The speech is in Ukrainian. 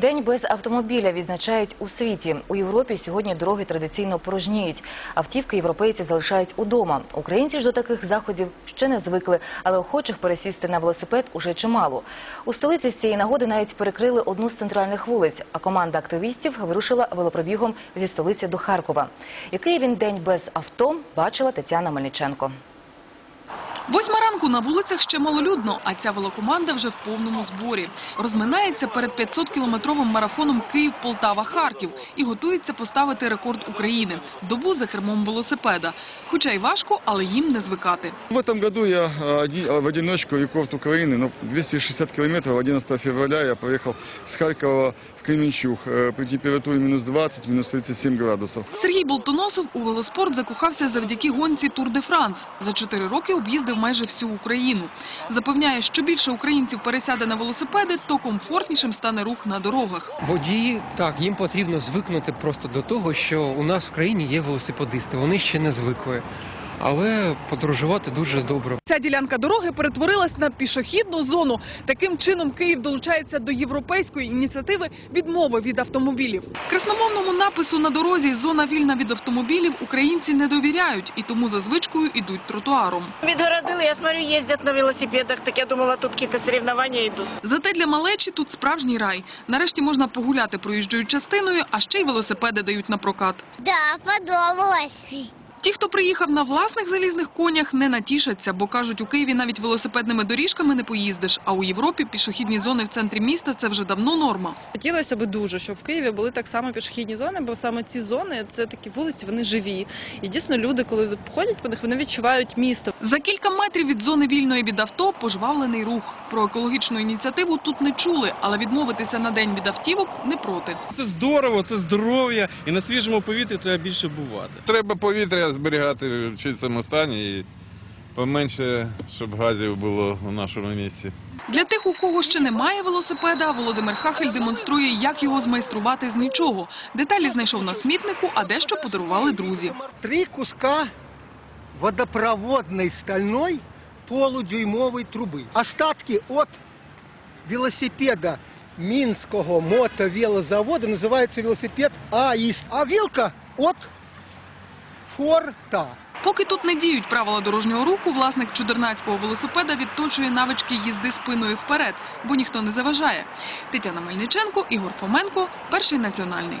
День без автомобіля відзначають у світі. У Європі сьогодні дороги традиційно порожніють. Автівки європейці залишають удома. Українці ж до таких заходів ще не звикли, але охочих пересісти на велосипед уже чимало. У столиці з цієї нагоди навіть перекрили одну з центральних вулиць, а команда активістів вирушила велопробігом зі столиці до Харкова. Який він день без авто, бачила Тетяна Мельниченко. Восьма ранку на вулицях ще малолюдно, а ця велокоманда вже в повному зборі. Розминається перед 500-кілометровим марафоном Київ-Полтава-Харків і готується поставити рекорд України – добу за кермом велосипеда. Хоча й важко, але їм не звикати. В этом году я э, оди- в одиночку рекорд Украины, ну, 260 километров, 11 февраля я поехал с Харькова в Кременчуг э, при температуре минус 20, минус 37 градусов. Сергій Болтоносов у велоспорт закохався завдяки гонці Тур де Франс. За чотири роки об'їздив майже всю Україну. Запевняє, що більше українців пересяде на велосипеди, то комфортнішим стане рух на дорогах. Водії так їм потрібно звикнути просто до того, що у нас в країні є велосипедисти. Вони ще не звикли, але подорожувати дуже добре. Ця ділянка дороги перетворилась на пішохідну зону. Таким чином Київ долучається до європейської ініціативи відмови від автомобілів. Красномовному напису на дорозі «Зона вільна від автомобілів» українці не довіряють і тому за звичкою йдуть тротуаром. Відгородили, я смотрю, ездят на велосипедах, так я думала, тут какие-то соревнования идут. Зате для малечі тут справжній рай. Нарешті можна погуляти проїжджою частиною, а ще й велосипеди дають на прокат. Да, подобалось. Ті, хто приїхав на власних залізних конях, не натішаться, бо кажуть, у Києві навіть велосипедними доріжками не поїздиш, а у Європі пішохідні зони в центрі міста це вже давно норма. Хотілося б дуже, щоб в Києві були так само пішохідні зони, бо саме ці зони це такі вулиці, вони живі. І дійсно люди, коли ходять по них, вони відчувають місто. За кілька метрів від зони вільної від авто пожвавлений рух. Про екологічну ініціативу тут не чули, але відмовитися на день від автівок не проти. Це здорово, це здоров'я, і на свіжому повітрі треба більше бувати. Треба повітря зберігати в чистому стані і поменше, щоб газів було у нашому місті. Для тих, у кого ще немає велосипеда, Володимир Хахель демонструє, як його змайструвати з нічого. Деталі знайшов на смітнику, а дещо подарували друзі. три куска водопроводной стальной полудюймовой трубы. Остатки от велосипеда Минского мотовелозавода называется велосипед АИС. А вилка от Форта. Поки тут не діють правила дорожнього руху, власник чудернацького велосипеда відточує навички їзди спиною вперед, бо ніхто не заважає. Тетяна Мельниченко, Ігор Фоменко, перший національний.